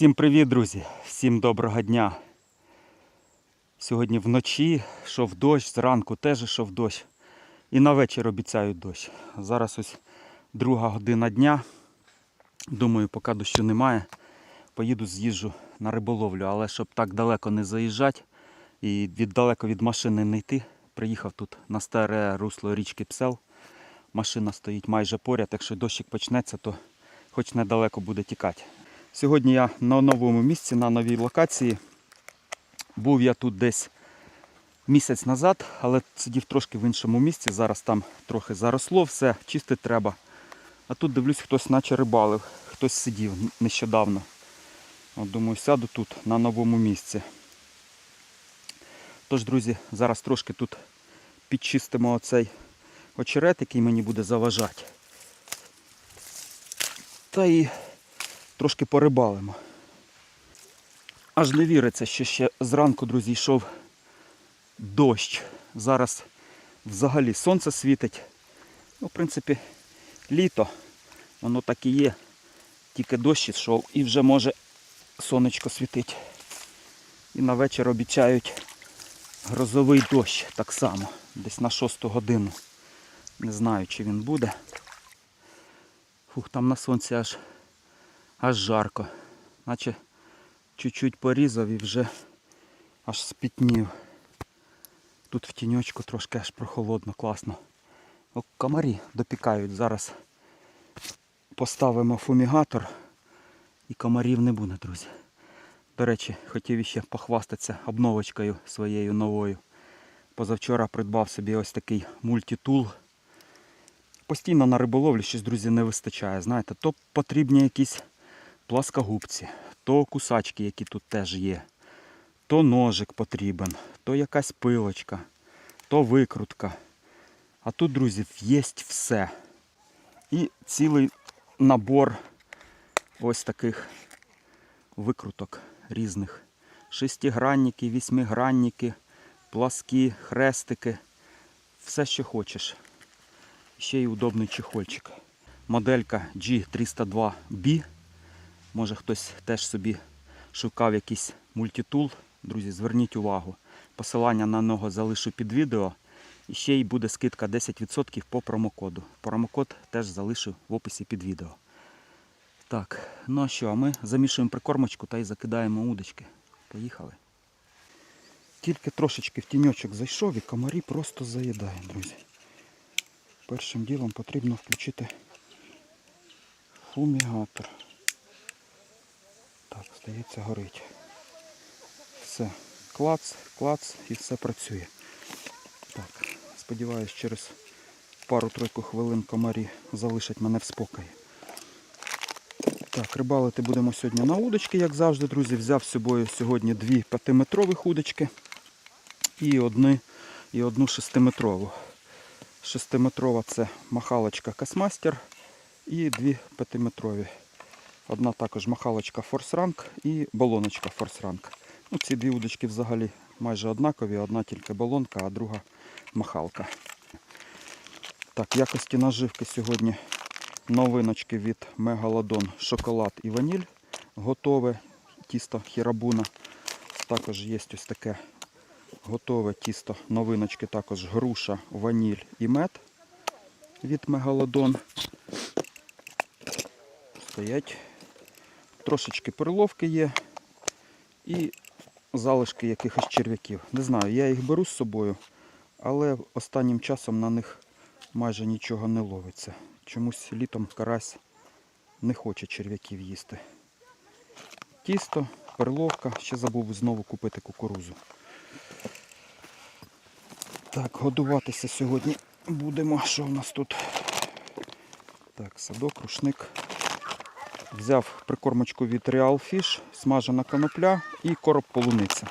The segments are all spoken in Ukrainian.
Всім привіт, друзі! Всім доброго дня. Сьогодні вночі йшов дощ, зранку теж йшов дощ. І на вечір обіцяють дощ. Зараз ось друга година дня. Думаю, поки дощу немає, поїду з'їжджу на риболовлю, але щоб так далеко не заїжджати і від далеко від машини не йти, приїхав тут на старе русло річки Псел. Машина стоїть майже поряд, якщо дощик почнеться, то хоч недалеко буде тікати. Сьогодні я на новому місці, на новій локації. Був я тут десь місяць назад, але сидів трошки в іншому місці. Зараз там трохи заросло, все, чистити треба. А тут дивлюсь, хтось наче рибалив, хтось сидів нещодавно. От думаю, сяду тут на новому місці. Тож, друзі, зараз трошки тут підчистимо оцей очерет, який мені буде заважати. Та і трошки порибалимо. Аж не віриться, що ще зранку, друзі, йшов дощ. Зараз взагалі сонце світить. Ну, в принципі, літо. Воно так і є. Тільки дощ йшов і вже може сонечко світить. І на вечір обіцяють грозовий дощ так само. Десь на 6 годину. Не знаю, чи він буде. Фух, там на сонці аж аж жарко. Наче чуть-чуть порізав і вже аж спітнів. Тут в тіньочку трошки аж прохолодно, класно. О, комарі допікають. Зараз поставимо фумігатор і комарів не буде, друзі. До речі, хотів іще похвастатися обновочкою своєю новою. Позавчора придбав собі ось такий мультитул. Постійно на риболовлі щось, друзі, не вистачає. Знаєте, то потрібні якісь пласкогубці, то кусачки, які тут теж є, то ножик потрібен, то якась пилочка, то викрутка. А тут, друзі, є все. І цілий набор ось таких викруток різних. Шестигранники, вісьмигранники, пласкі, хрестики. Все, що хочеш. Ще й удобний чехольчик. Моделька G302B. Може хтось теж собі шукав якийсь мультитул. Друзі, зверніть увагу. Посилання на нього залишу під відео. І ще й буде скидка 10% по промокоду. Промокод теж залишу в описі під відео. Так, ну а що, а ми замішуємо прикормочку та й закидаємо удочки. Поїхали. Тільки трошечки в тіньочок зайшов і комарі просто заїдає, друзі. Першим ділом потрібно включити фумігатор. Так, здається, горить. Все, клац, клац і все працює. Так, сподіваюсь, через пару-тройку хвилин комарі залишать мене в спокої. Так, рибалити будемо сьогодні на удочки, як завжди, друзі. Взяв з собою сьогодні дві п'ятиметрових удочки і, одни, і одну шестиметрову. Шестиметрова це махалочка Касмастер і дві п'ятиметрові. Одна також махалочка Rank і балоночка Rank. Ну, ці дві удочки взагалі майже однакові, одна тільки балонка, а друга махалка. Так, якості наживки сьогодні новиночки від Мегалодон шоколад і ваніль. Готове тісто хірабуна. Також є ось таке готове тісто новиночки, також груша, ваніль і мед від Мегалодон. Стоять. Трошечки переловки є і залишки якихось черв'яків. Не знаю, я їх беру з собою, але останнім часом на них майже нічого не ловиться. Чомусь літом карась не хоче черв'яків їсти. Тісто, перловка, ще забув знову купити кукурузу. Так, годуватися сьогодні будемо. Що в нас тут? Так, садок, рушник. Взяв прикормочку від Real Fish, смажена конопля і короб полуниця.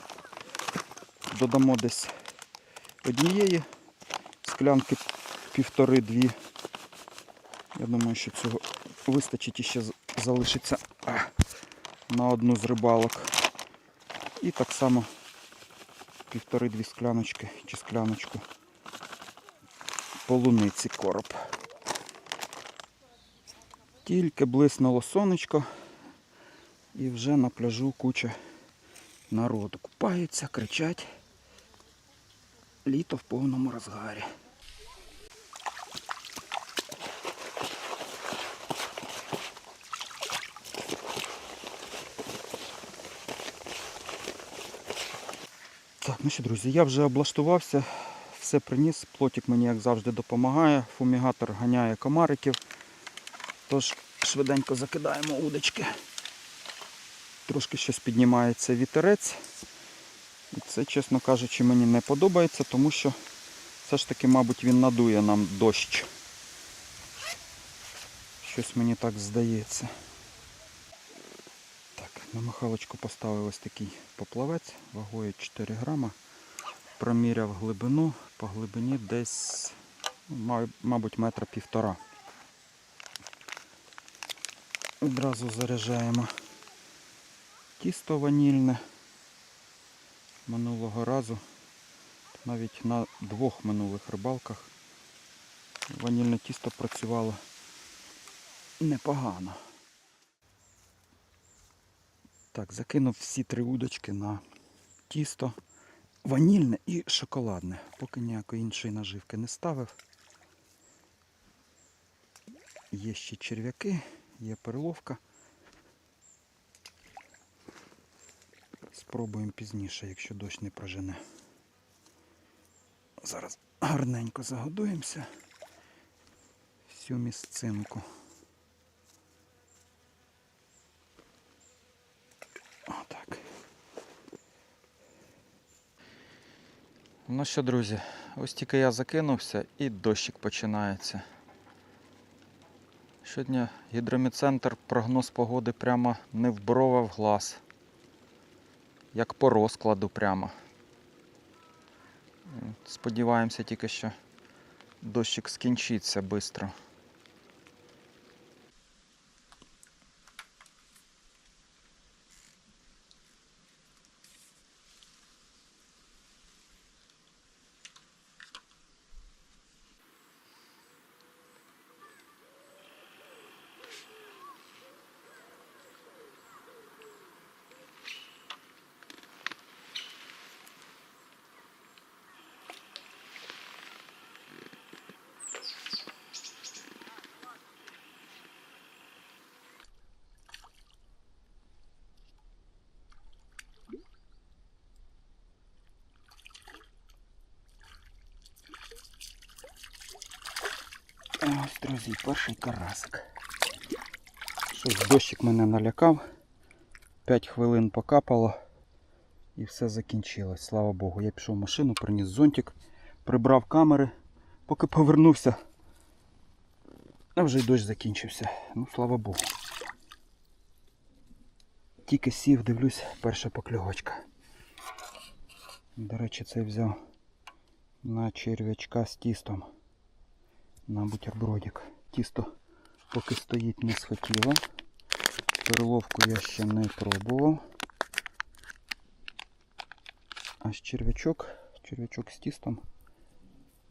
Додамо десь однієї склянки півтори-дві. Я думаю, що цього вистачить і ще залишиться на одну з рибалок. І так само півтори-дві скляночки чи скляночку полуниці короб. Тільки блиснуло сонечко. І вже на пляжу куча народу. Купаються, кричать. Літо в повному розгарі. Так, ну що, друзі, я вже облаштувався, все приніс. Плотик мені, як завжди, допомагає. Фумігатор ганяє комариків. Тож швиденько закидаємо удочки. Трошки щось піднімається вітерець. І це, чесно кажучи, мені не подобається, тому що все ж таки, мабуть, він надує нам дощ. Щось мені так здається. Так, на махалочку поставив ось такий поплавець вагою 4 грама. Проміряв глибину, по глибині десь, мабуть, метра півтора. Одразу заряджаємо тісто ванільне. Минулого разу, навіть на двох минулих рибалках, ванільне тісто працювало непогано. Так, закинув всі три удочки на тісто. Ванільне і шоколадне. Поки ніякої іншої наживки не ставив. Є ще черв'яки, є перловка. Спробуємо пізніше, якщо дощ не прожене. Зараз гарненько загодуємося. Всю місцинку. Отак. Ну що, друзі, ось тільки я закинувся і дощик починається. Сьогодні гідроміцентр прогноз погоди прямо не в брова в глаз. Як по розкладу прямо. Сподіваємося тільки, що дощик скінчиться швидко. Ось, друзі, перший карасик. Щось дощик мене налякав. 5 хвилин покапало і все закінчилось. Слава Богу. Я пішов в машину, приніс зонтик, прибрав камери, поки повернувся. А вже й дощ закінчився. Ну, слава Богу. Тільки сів, дивлюсь, перша покльовочка. До речі, цей взяв на черв'ячка з тістом на бутербродик. Тісто поки стоїть не схотіло. Перловку я ще не пробував. А з черв'ячок, черв'ячок з тістом.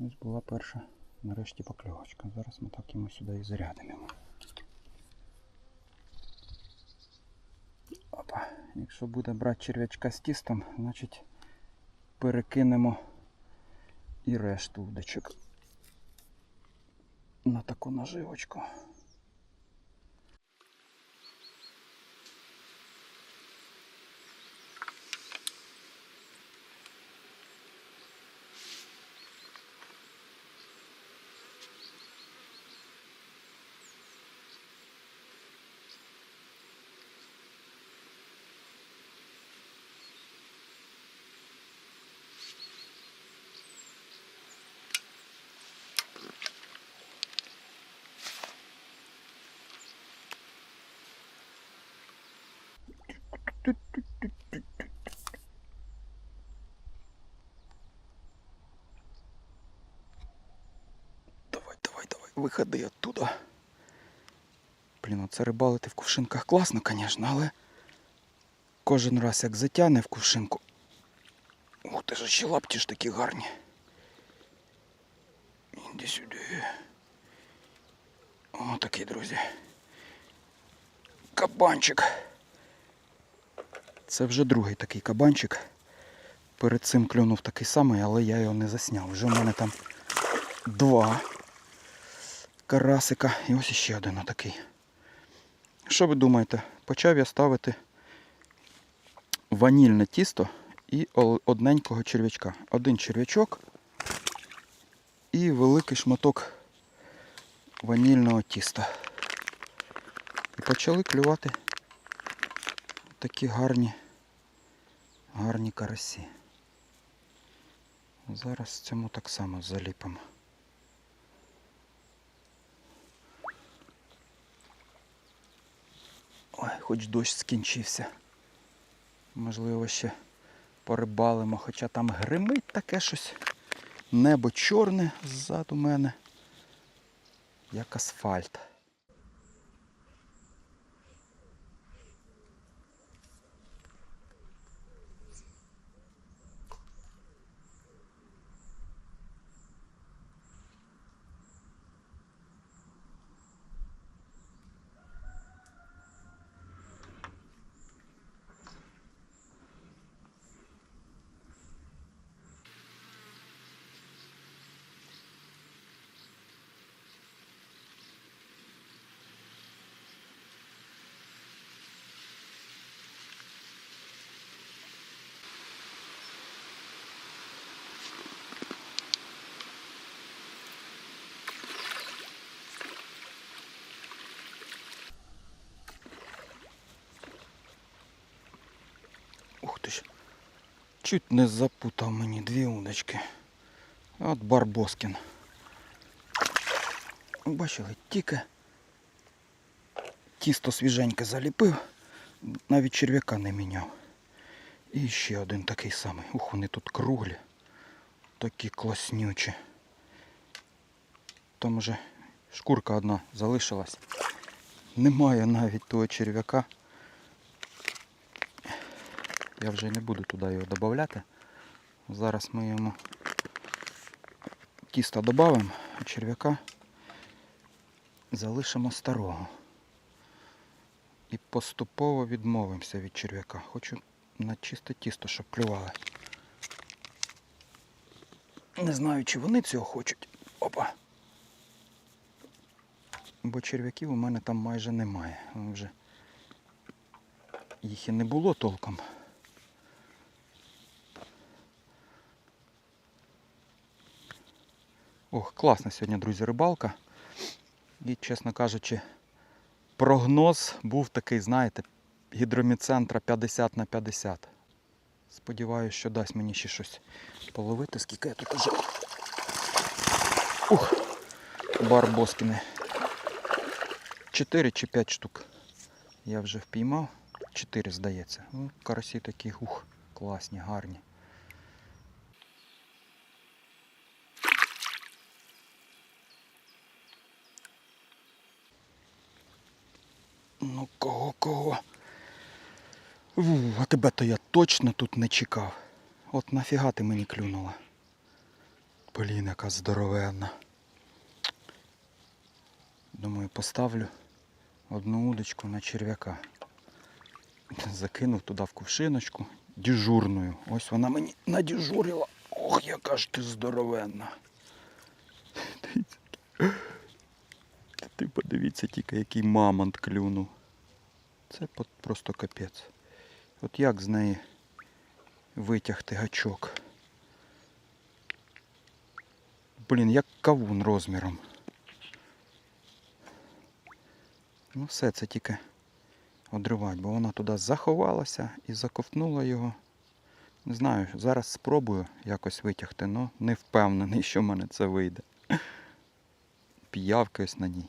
Ось була перша нарешті покльовочка. Зараз ми так йому сюди і зарядимо. Опа. Якщо буде брати черв'ячка з тістом, значить перекинемо і решту удочок на таку наживочку. Давай, виходи оттуда. Блін, оце рибалити в кувшинках класно, звісно, але кожен раз як затягне в кувшинку. Ух ти ж ще лапті ж такі гарні. Іди сюди. О, такий, друзі. Кабанчик. Це вже другий такий кабанчик. Перед цим клюнув такий самий, але я його не засняв. Вже в мене там два карасика і ось ще один отакий. Що ви думаєте? Почав я ставити ванільне тісто і одненького черв'ячка. Один черв'ячок і великий шматок ванільного тіста. І почали клювати такі гарні, гарні карасі. Зараз цьому так само заліпимо. Хоч дощ скінчився. Можливо, ще порибалимо, хоча там гримить таке щось. Небо чорне ззаду мене, як асфальт. Ух ти ж. Чуть не запутав мені дві удочки. От Барбоскін. Бачили, тільки тісто свіженьке заліпив, навіть черв'яка не міняв. І ще один такий самий. Ух, вони тут круглі. Такі класнючі. Там уже шкурка одна залишилась. Немає навіть того черв'яка. Я вже не буду туди його додати. Зараз ми йому тісто додамо, а черв'яка залишимо старого. І поступово відмовимося від черв'яка. Хочу на чисте тісто, щоб клювали. Не знаю, чи вони цього хочуть. Опа. Бо черв'яків у мене там майже немає. Вже їх і не було толком. Ох, класна сьогодні, друзі, рибалка. І, чесно кажучи, прогноз був такий, знаєте, гідроміцентра 50 на 50. Сподіваюсь, що дасть мені ще щось половити, скільки я тут уже. Ух! Барбоскіни. 4 чи 5 штук. Я вже впіймав. 4, здається. Ну, карасі такі, ух, класні, гарні. Ну кого, кого? А тебе то я точно тут не чекав. От нафіга ти мені клюнула. Блін, яка здоровенна. Думаю, поставлю одну удочку на черв'яка. Закинув туди в кувшиночку дежурною. Ось вона мені надежурила. Ох, яка ж ти здоровенна. Ти подивіться тільки, який мамонт клюнув. Це просто капець. От як з неї витягти гачок? Блін, як кавун розміром. Ну все, це тільки одривати, бо вона туди заховалася і заковтнула його. Не знаю, зараз спробую якось витягти, але не впевнений, що в мене це вийде. П'явкаюсь на ній.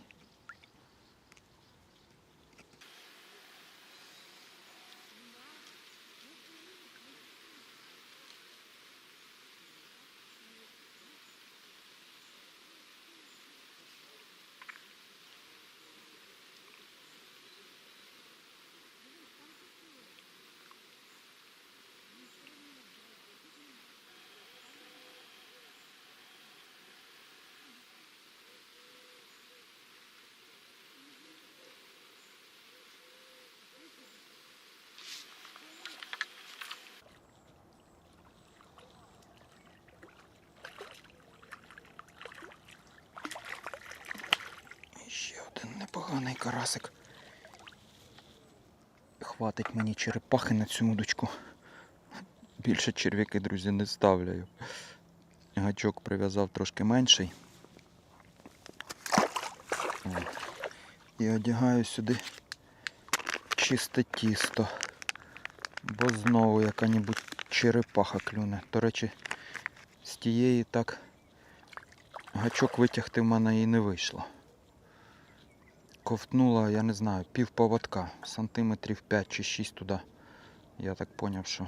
Непоганий карасик. Хватить мені черепахи на цю удочку. Більше черв'яки, друзі, не ставляю. Гачок прив'язав трошки менший. І одягаю сюди чисте тісто. Бо знову яка-небудь черепаха клюне. До речі, з тієї так гачок витягти в мене і не вийшло. Ковтнула, я не знаю, пів поводка, сантиметрів 5 чи 6 туди. Я так поняв, що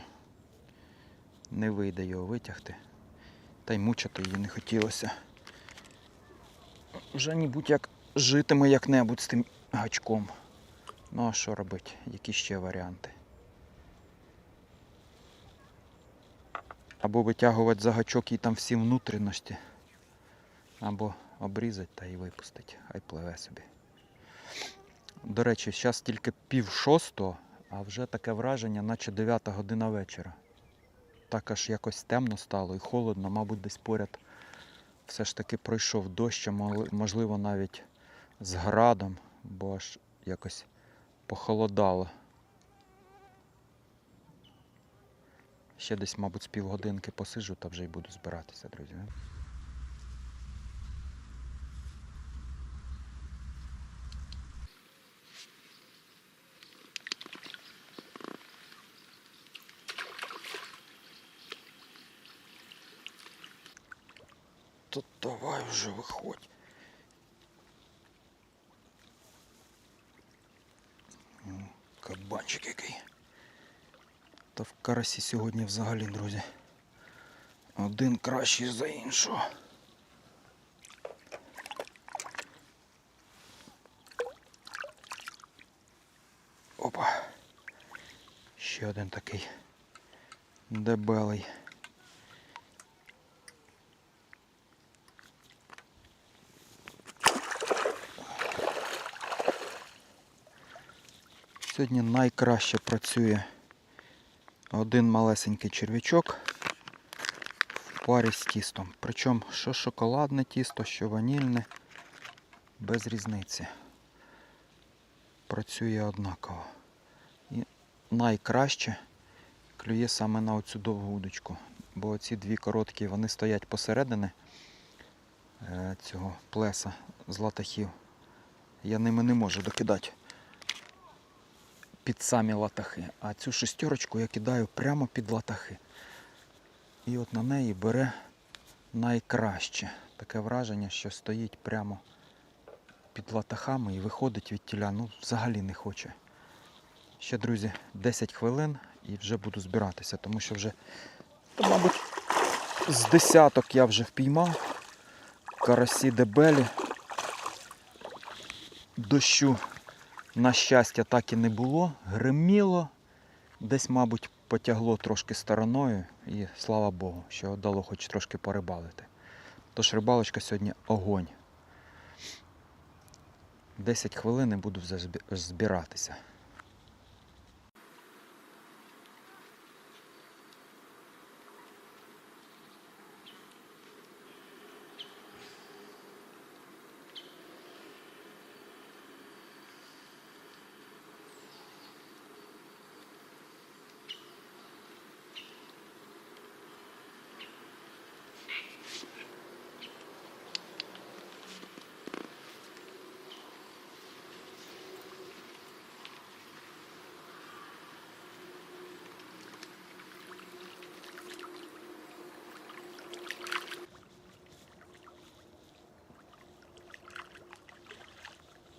не вийде його витягти. Та й мучити її не хотілося. Вже ніби як житиме як-небудь з тим гачком. Ну а що робити? Які ще варіанти? Або витягувати за гачок і там всі внутрішності, або обрізати та і випустити. Хай пливе собі. До речі, зараз тільки пів шостого, а вже таке враження, наче 9 година вечора. Так аж якось темно стало і холодно, мабуть, десь поряд все ж таки пройшов дощ, можливо навіть з градом, бо аж якось похолодало. Ще десь, мабуть, з півгодинки посиджу та вже й буду збиратися, друзі. Тут давай вже виходь. Кабанчик який. Та в карасі сьогодні взагалі, друзі. Один кращий за іншого. Опа. Ще один такий дебелий. Сьогодні найкраще працює один малесенький черв'ячок в парі з тістом. Причому що шоколадне тісто, що ванільне, без різниці. Працює однаково. І найкраще клює саме на оцю довгу удочку. Бо оці дві короткі вони стоять посередині е, цього плеса з латахів. Я ними не можу докидати під самі латахи. А цю шестерочку я кидаю прямо під латахи. І от на неї бере найкраще. Таке враження, що стоїть прямо під латахами і виходить від тіля. Ну, взагалі не хоче. Ще, друзі, 10 хвилин і вже буду збиратися, тому що вже, та, мабуть, з десяток я вже впіймав. Карасі дебелі. Дощу на щастя, так і не було. Гриміло, десь, мабуть, потягло трошки стороною, і слава Богу, що дало хоч трошки порибалити. Тож рибалочка сьогодні огонь. 10 хвилин і буду вже збиратися.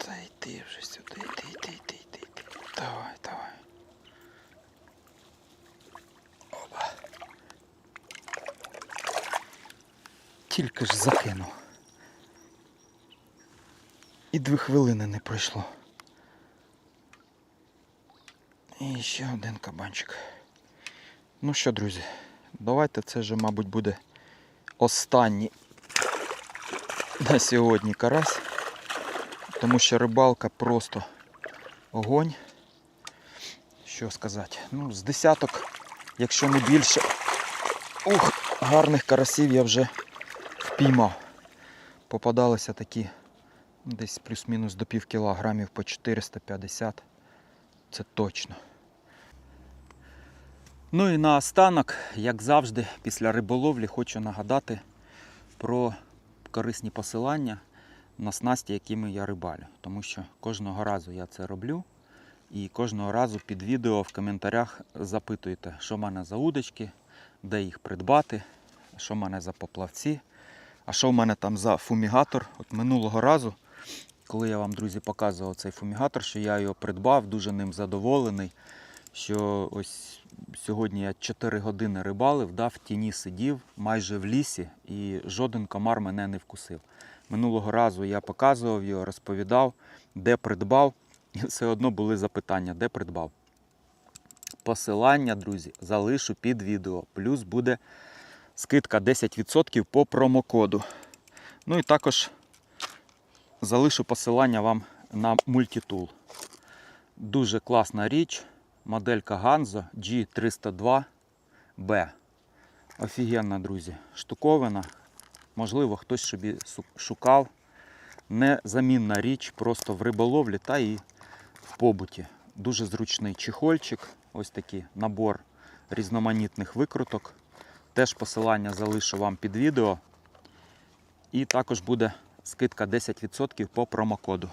Та йди вже сюди, йди, йди, йди, йди, йди. Давай, давай. Опа. Тільки ж закинув. І дві хвилини не пройшло. І ще один кабанчик. Ну що, друзі, давайте це вже, мабуть, буде останній на сьогодні карась. Тому що рибалка просто огонь. Що сказати? Ну, з десяток, якщо не більше. Ух, гарних карасів я вже впіймав. Попадалися такі Десь плюс-мінус до пів кілограмів по 450. Це точно. Ну і наостанок, як завжди, після риболовлі хочу нагадати про корисні посилання на снасті, якими я рибалю. Тому що кожного разу я це роблю. І кожного разу під відео в коментарях запитуєте, що в мене за удочки, де їх придбати, що в мене за поплавці, а що в мене там за фумігатор. От минулого разу, коли я вам, друзі, показував цей фумігатор, що я його придбав, дуже ним задоволений. Що ось сьогодні я 4 години рибалив, да, в тіні сидів майже в лісі і жоден комар мене не вкусив. Минулого разу я показував його, розповідав, де придбав, і все одно були запитання, де придбав. Посилання, друзі, залишу під відео. Плюс буде скидка 10% по промокоду. Ну і також залишу посилання вам на мультитул. Дуже класна річ. Моделька Ganzo G302B. Офігенна, друзі, штуковина. Можливо, хтось собі шукав. Незамінна річ просто в риболовлі та і в побуті. Дуже зручний чехольчик. Ось такий набор різноманітних викруток. Теж посилання залишу вам під відео. І також буде скидка 10% по промокоду.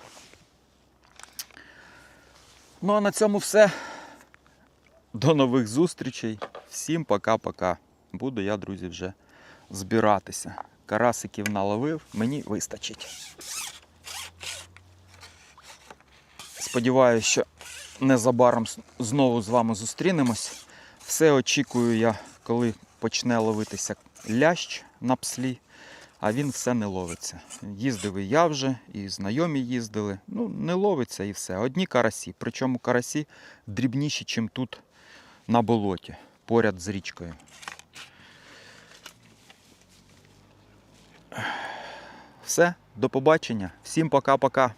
Ну а на цьому все. До нових зустрічей. Всім пока-пока. Буду я, друзі, вже збиратися. Карасиків наловив, мені вистачить. Сподіваюся, що незабаром знову з вами зустрінемось. Все очікую я, коли почне ловитися лящ на пслі, а він все не ловиться. Їздив і я вже, і знайомі їздили. Ну, не ловиться і все. Одні карасі. Причому карасі дрібніші, ніж тут на болоті, поряд з річкою. Все, до побачення. Всім пока-пока.